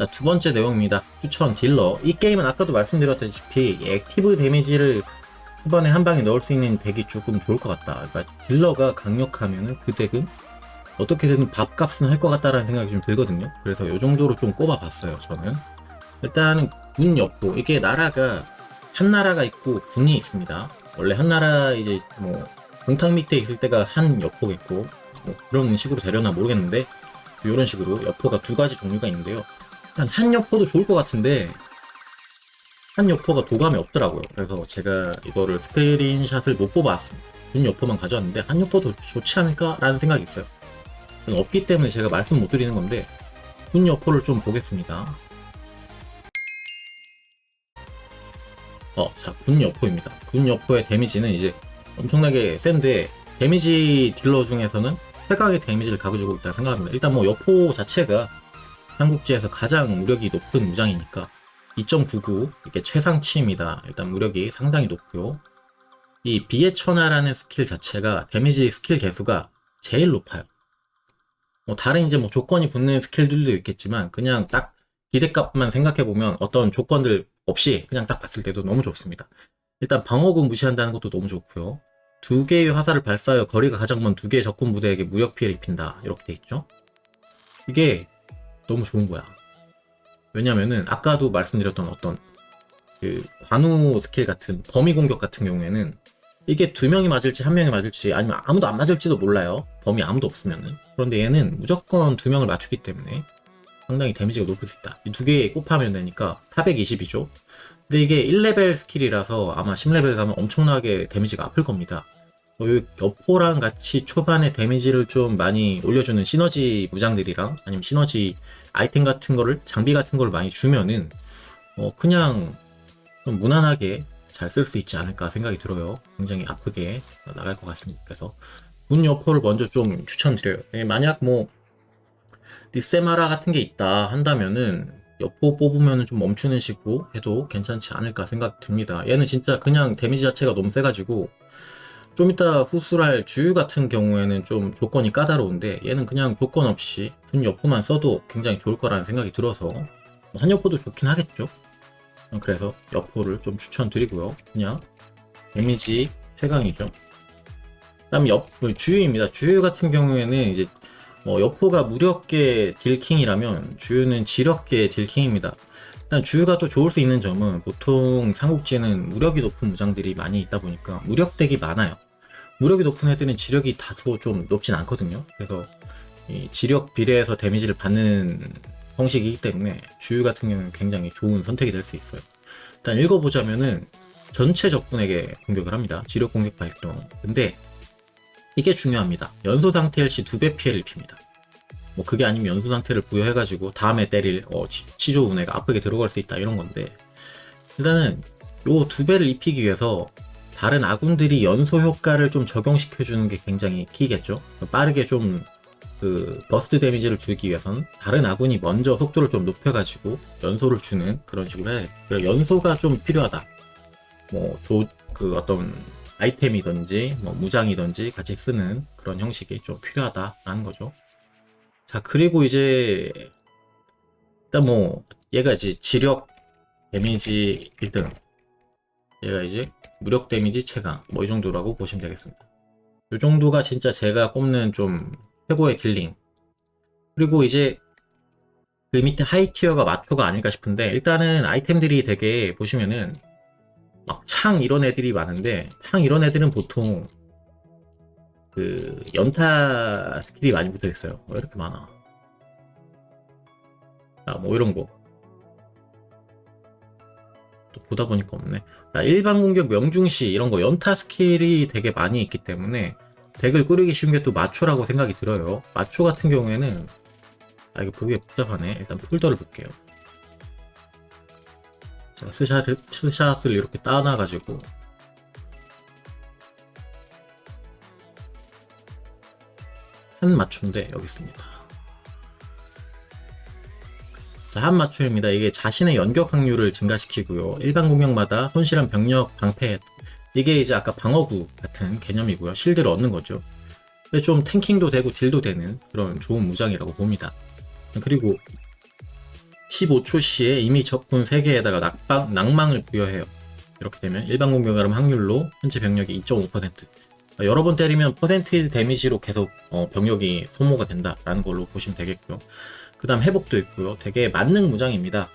자, 두 번째 내용입니다. 추천 딜러. 이 게임은 아까도 말씀드렸다시피 이 액티브 데미지를 초반에 한 방에 넣을 수 있는 덱이 조금 좋을 것 같다. 그러니까 딜러가 강력하면은 그 덱은 어떻게든 밥값은 할 것 같다라는 생각이 좀 들거든요. 그래서 이 정도로 좀 꼽아봤어요. 저는 일단은 군 옆도 이게 나라가 한 나라가 있고 군이 있습니다. 원래 한 나라 이제 뭐 공탁 밑에 있을 때가 한 여포겠고 뭐 그런 식으로 되려나 모르겠는데 이런 식으로 여포가 두 가지 종류가 있는데요. 한 여포도 좋을 것 같은데 한 여포가 도감이 없더라고요. 그래서 제가 이거를 스크린샷을 못 뽑아왔습니다. 군 여포만 가져왔는데 한 여포도 좋지 않을까라는 생각이 있어요. 없기 때문에 제가 말씀 못 드리는 건데 군 여포를 좀 보겠습니다. 어, 자, 군 여포입니다. 군 여포의 데미지는 이제 엄청나게 센데 데미지 딜러 중에서는 최강의 데미지를 가지고 있다 생각합니다. 일단 뭐 여포 자체가 삼국지에서 가장 무력이 높은 무장이니까 2.99 이게 최상치입니다. 일단 무력이 상당히 높고요. 이 비의 천하라는 스킬 자체가 데미지 스킬 개수가 제일 높아요. 뭐 다른 이제 뭐 조건이 붙는 스킬들도 있겠지만 그냥 딱 기대값만 생각해 보면 어떤 조건들 없이 그냥 딱 봤을 때도 너무 좋습니다. 일단 방어구 무시한다는 것도 너무 좋고요. 두 개의 화살을 발사하여 거리가 가장 먼 두 개의 적군 부대에게 무력 피해를 입힌다. 이렇게 돼 있죠. 이게 너무 좋은 거야. 왜냐면은 아까도 말씀드렸던 어떤 그 관우 스킬 같은 범위 공격 같은 경우에는 이게 두 명이 맞을지 한 명이 맞을지 아니면 아무도 안 맞을지도 몰라요. 범위 아무도 없으면은. 그런데 얘는 무조건 두 명을 맞추기 때문에 상당히 데미지가 높을 수 있다. 이 두 개 곱하면 되니까 420이죠. 근데 이게 1레벨 스킬이라서 아마 10레벨 가면 엄청나게 데미지가 아플 겁니다. 어, 이 여포랑 같이 초반에 데미지를 좀 많이 올려주는 시너지 무장들이랑 아니면 시너지 아이템 같은 거를 장비 같은 거를 많이 주면은 어 그냥 좀 무난하게 잘 쓸 수 있지 않을까 생각이 들어요. 굉장히 아프게 나갈 것 같습니다. 그래서 문 여포를 먼저 좀 추천드려요. 예, 만약 뭐 리세마라 같은 게 있다 한다면은 여포 뽑으면 좀 멈추는 식으로 해도 괜찮지 않을까 생각 듭니다. 얘는 진짜 그냥 데미지 자체가 너무 세가지고 좀 이따 후술할 주유 같은 경우에는 좀 조건이 까다로운데 얘는 그냥 조건 없이 군 여포만 써도 굉장히 좋을 거라는 생각이 들어서 뭐한 여포도 좋긴 하겠죠. 그래서 여포를 좀 추천드리고요. 그냥 데미지 최강이죠. 그다음 여 주유입니다. 주유 같은 경우에는 이제 뭐 여포가 무력계 딜킹이라면 주유는 지력계 딜킹입니다. 일단 주유가 또 좋을 수 있는 점은 보통 삼국지는 무력이 높은 무장들이 많이 있다 보니까 무력덱이 많아요. 무력이 높은 애들은 지력이 다소 좀 높진 않거든요. 그래서 이 지력 비례해서 데미지를 받는 형식이기 때문에 주유 같은 경우는 굉장히 좋은 선택이 될 수 있어요. 일단 읽어보자면은 전체 적군에게 공격을 합니다. 지력 공격 발동. 근데 이게 중요합니다. 연소 상태일 시 두 배 피해를 입힙니다. 뭐 그게 아니면 연소 상태를 부여해가지고 다음에 때릴 어, 치- 치조 운해가 아프게 들어갈 수 있다 이런 건데 일단은 요 두 배를 입히기 위해서 다른 아군들이 연소 효과를 좀 적용시켜 주는 게 굉장히 키겠죠. 빠르게 좀 그 버스트 데미지를 주기 위해서는 다른 아군이 먼저 속도를 좀 높여가지고 연소를 주는 그런 식으로 해. 그래 연소가 좀 필요하다. 뭐그 어떤 아이템이든지 뭐 무장이든지 같이 쓰는 그런 형식이 좀 필요하다라는 거죠. 자 그리고 이제 일단 뭐 얘가 이제 지력 데미지 1등 얘가 이제 무력 데미지 최강 뭐이 정도라고 보시면 되겠습니다. 이 정도가 진짜 제가 꼽는 좀 최고의 딜링 그리고 이제 그 밑에 하이 티어가 마초가 아닐까 싶은데 일단은 아이템들이 되게 보시면은 막 창 이런 애들이 많은데 창 이런 애들은 보통 그 연타 스킬이 많이 붙어 있어요. 왜 이렇게 많아? 아, 뭐 이런 거. 또 보다 보니까 없네. 자, 일반 공격 명중시 이런 거 연타 스킬이 되게 많이 있기 때문에 덱을 꾸리기 쉬운 게 또 마초라고 생각이 들어요. 마초 같은 경우에는 아 이거 보기가 복잡하네. 일단 폴더를 볼게요. 자, 스샷을, 스샷을 이렇게 따놔가지고 한 마초인데 여기 있습니다. 자, 한 마초입니다. 이게 자신의 연격 확률을 증가시키고요. 일반 공격마다 손실한 병력 방패 이게 이제 아까 방어구 같은 개념이고요. 실드를 얻는 거죠. 좀 탱킹도 되고 딜도 되는 그런 좋은 무장이라고 봅니다. 그리고 15초 시에 이미 적군 3개에다가 낙방, 낭망을 부여해요. 이렇게 되면 일반 공격을 확률로 현재 병력이 2.5%. 여러 번 때리면 퍼센티지 데미지로 계속 어, 병력이 소모가 된다라는 걸로 보시면 되겠고요. 그 다음 회복도 있고요. 되게 만능 무장입니다.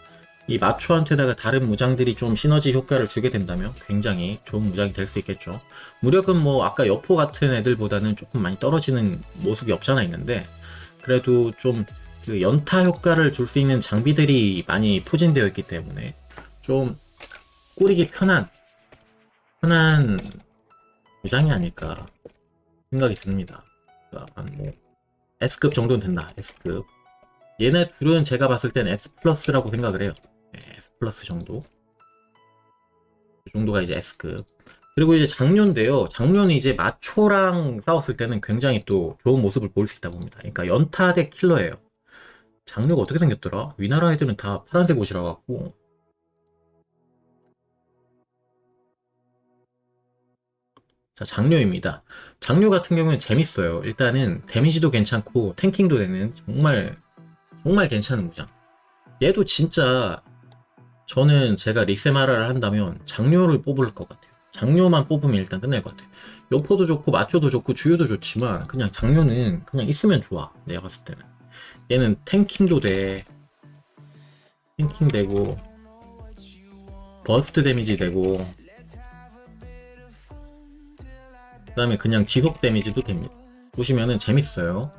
이 마초한테다가 다른 무장들이 좀 시너지 효과를 주게 된다면 굉장히 좋은 무장이 될 수 있겠죠. 무력은 뭐 아까 여포 같은 애들보다는 조금 많이 떨어지는 모습이 없잖아 있는데 그래도 좀 그 연타 효과를 줄 수 있는 장비들이 많이 포진되어 있기 때문에 좀 꾸리기 편한 편한 무장이 아닐까 생각이 듭니다. 약간 뭐 S급 정도는 된다. S급. 얘네 둘은 제가 봤을 땐 S 플러스라고 생각을 해요. 네, S 플러스 정도. 이 정도가 이제 S급. 그리고 이제 장료인데요. 장료는 이제 마초랑 싸웠을 때는 굉장히 또 좋은 모습을 보일 수 있다 봅니다. 그러니까 연타 대 킬러예요. 장료가 어떻게 생겼더라? 위나라 애들은 다 파란색 옷이라 갖고 자, 장료입니다. 장료 같은 경우는 재밌어요. 일단은 데미지도 괜찮고 탱킹도 되는 정말 정말 괜찮은 무장. 얘도 진짜 저는 제가 릭세마라를 한다면 장료를 뽑을 것 같아요. 장료만 뽑으면 일단 끝날 것 같아요. 요포도 좋고 마초도 좋고 주유도 좋지만 그냥 장료는 그냥 있으면 좋아. 내가 봤을 때는. 얘는 탱킹도 돼. 탱킹 되고 버스트 데미지 되고 그 다음에 그냥 지속 데미지도 됩니다. 보시면은 재밌어요.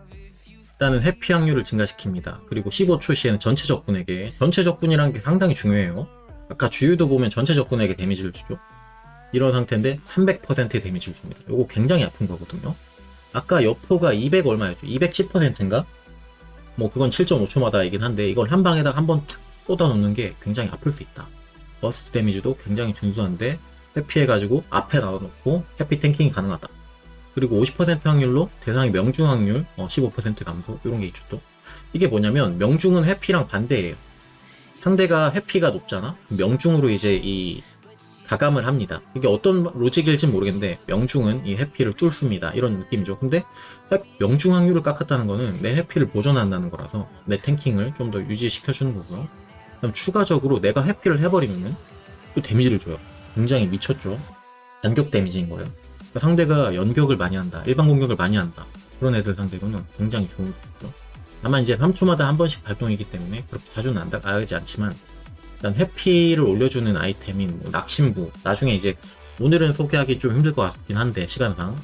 일단은 회피 확률을 증가시킵니다. 그리고 15초 시에는 전체 적군에게 전체 적군이라는 게 상당히 중요해요. 아까 주유도 보면 전체 적군에게 데미지를 주죠. 이런 상태인데 300%의 데미지를 줍니다. 이거 굉장히 아픈 거거든요. 아까 여포가 200 얼마였죠? 210%인가? 뭐 그건 7.5초마다이긴 한데 이걸 한 방에다가 한 번 탁 꽂아 놓는 게 굉장히 아플 수 있다. 버스트 데미지도 굉장히 준수한데 회피해가지고 앞에 나눠놓고 해피 탱킹이 가능하다. 그리고 50% 확률로 대상의 명중 확률 어, 15% 감소 이런 게 있죠 또. 이게 뭐냐면 명중은 회피랑 반대예요. 상대가 회피가 높잖아. 명중으로 이제 이 가감을 합니다. 이게 어떤 로직일지 모르겠는데 명중은 이 회피를 뚫습니다. 이런 느낌이죠. 근데 회- 명중 확률을 깎았다는 거는 내 회피를 보존한다는 거라서 내 탱킹을 좀 더 유지시켜주는 거고요. 그다음 추가적으로 내가 회피를 해버리면은 또 데미지를 줘요. 굉장히 미쳤죠. 연격 데미지인 거예요. 그러니까 상대가 연격을 많이 한다. 일반 공격을 많이 한다. 그런 애들 상대로는 굉장히 좋은 거죠. 다만 이제 3초마다 한 번씩 발동이기 때문에 그렇게 자주는 안 나가지 않지만 일단 회피를 올려주는 아이템인 뭐 낙심부 나중에 이제 오늘은 소개하기 좀 힘들 것 같긴 한데 시간상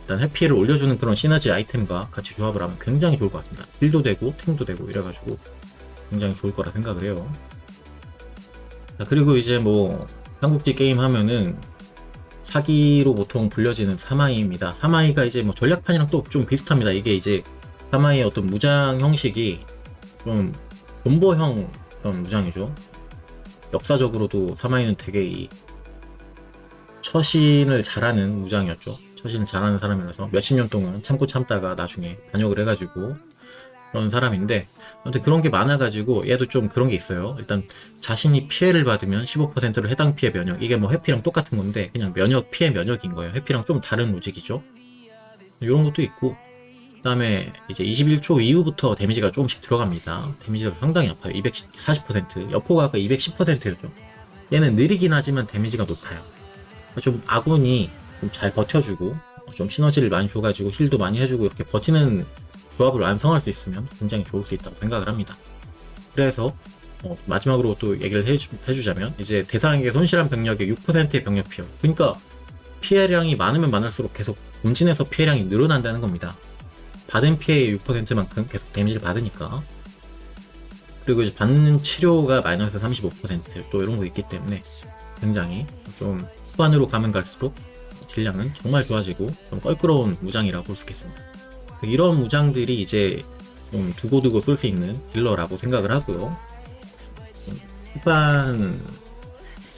일단 회피를 올려주는 그런 시너지 아이템과 같이 조합을 하면 굉장히 좋을 것 같습니다. 딜도 되고 탱도 되고 이래가지고 굉장히 좋을 거라 생각을 해요. 자, 그리고 이제 뭐 삼국지 게임 하면은 사기로 보통 불려지는 사마이입니다. 사마이가 이제 뭐 전략판이랑 또 좀 비슷합니다. 이게 이제 사마이의 어떤 무장 형식이 좀 본보형 그런 무장이죠. 역사적으로도 사마이는 되게 이 처신을 잘하는 무장이었죠. 처신을 잘하는 사람이라서 몇십 년 동안 참고 참다가 나중에 반역을 해가지고 그런 사람인데 아무튼 그런 게 많아가지고 얘도 좀 그런 게 있어요. 일단 자신이 피해를 받으면 15%로 해당 피해 면역 이게 뭐 회피랑 똑같은 건데 그냥 면역 피해 면역인 거예요. 회피랑 좀 다른 로직이죠. 이런 것도 있고 그다음에 이제 21초 이후부터 데미지가 조금씩 들어갑니다. 데미지가 상당히 아파요. 240% 여포가 아까 210%였죠. 얘는 느리긴 하지만 데미지가 높아요. 좀 아군이 좀 잘 버텨주고 좀 시너지를 많이 줘가지고 힐도 많이 해주고 이렇게 버티는 조합을 완성할 수 있으면 굉장히 좋을 수 있다고 생각을 합니다. 그래서 어, 마지막으로 또 얘기를 해주, 해주자면 이제 대상에게 손실한 병력의 6%의 병력 피해. 그러니까 피해량이 많으면 많을수록 계속 본진에서 피해량이 늘어난다는 겁니다. 받은 피해의 6%만큼 계속 데미지를 받으니까. 그리고 이제 받는 치료가 마이너스 35%또 이런 거 있기 때문에 굉장히 좀 후반으로 가면 갈수록 딜량은 정말 좋아지고 좀 껄끄러운 무장이라고 볼 수 있겠습니다. 이런 무장들이 이제 좀 두고두고 쓸수 있는 딜러라고 생각을 하고요. 음, 후반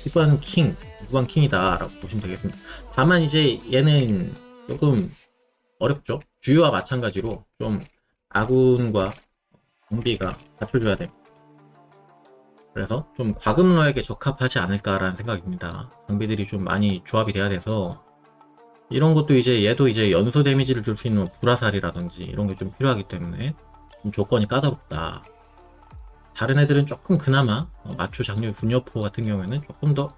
후반 킹, 후반 킹이다라고 보시면 되겠습니다. 다만 이제 얘는 조금 어렵죠. 주유와 마찬가지로 좀 아군과 정비가 갖춰줘야 됩니다. 그래서 좀 과금러에게 적합하지 않을까라는 생각입니다. 장비들이 좀 많이 조합이 돼야 돼서 이런 것도 이제 얘도 이제 연소 데미지를 줄 수 있는 뭐 불화살이라든지 이런 게 좀 필요하기 때문에 좀 조건이 까다롭다. 다른 애들은 조금 그나마 어, 마초 장류 분여포 같은 경우에는 조금 더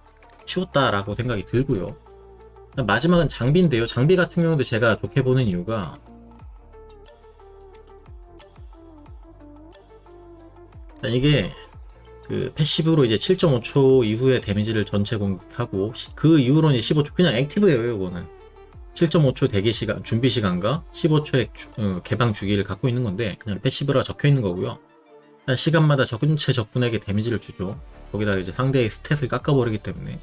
쉬웠다라고 생각이 들고요. 마지막은 장비인데요. 장비 같은 경우도 제가 좋게 보는 이유가 이게 그 패시브로 이제 7.5초 이후에 데미지를 전체 공격하고 시- 그 이후로는 이제 15초 그냥 액티브예요 이거는 7.5초 대기 시간 준비 시간과 15초의 어, 개방 주기를 갖고 있는 건데 그냥 패시브라 적혀 있는 거고요. 시간마다 전체 적군에게 데미지를 주죠. 거기다 이제 상대의 스탯을 깎아버리기 때문에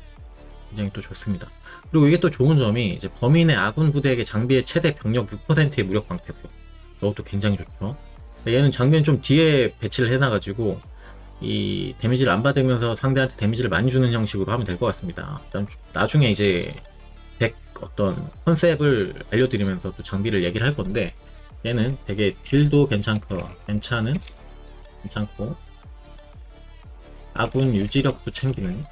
굉장히 또 좋습니다. 그리고 이게 또 좋은 점이 이제 범인의 아군 부대에게 장비의 최대 병력 6%의 무력 방패고요 이것도 굉장히 좋죠. 얘는 장비는 좀 뒤에 배치를 해놔가지고 이 데미지를 안 받으면서 상대한테 데미지를 많이 주는 형식으로 하면 될 것 같습니다. 나중에 이제 덱 어떤 컨셉을 알려드리면서 또 장비를 얘기를 할 건데 얘는 되게 딜도 괜찮고 괜찮은 괜찮고 아군 유지력도 챙기는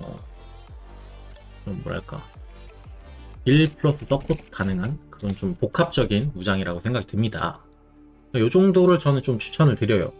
어, 좀 뭐랄까 딜 플러스 서포트 가능한 그런 좀 복합적인 무장이라고 생각이 듭니다. 이 정도를 저는 좀 추천을 드려요.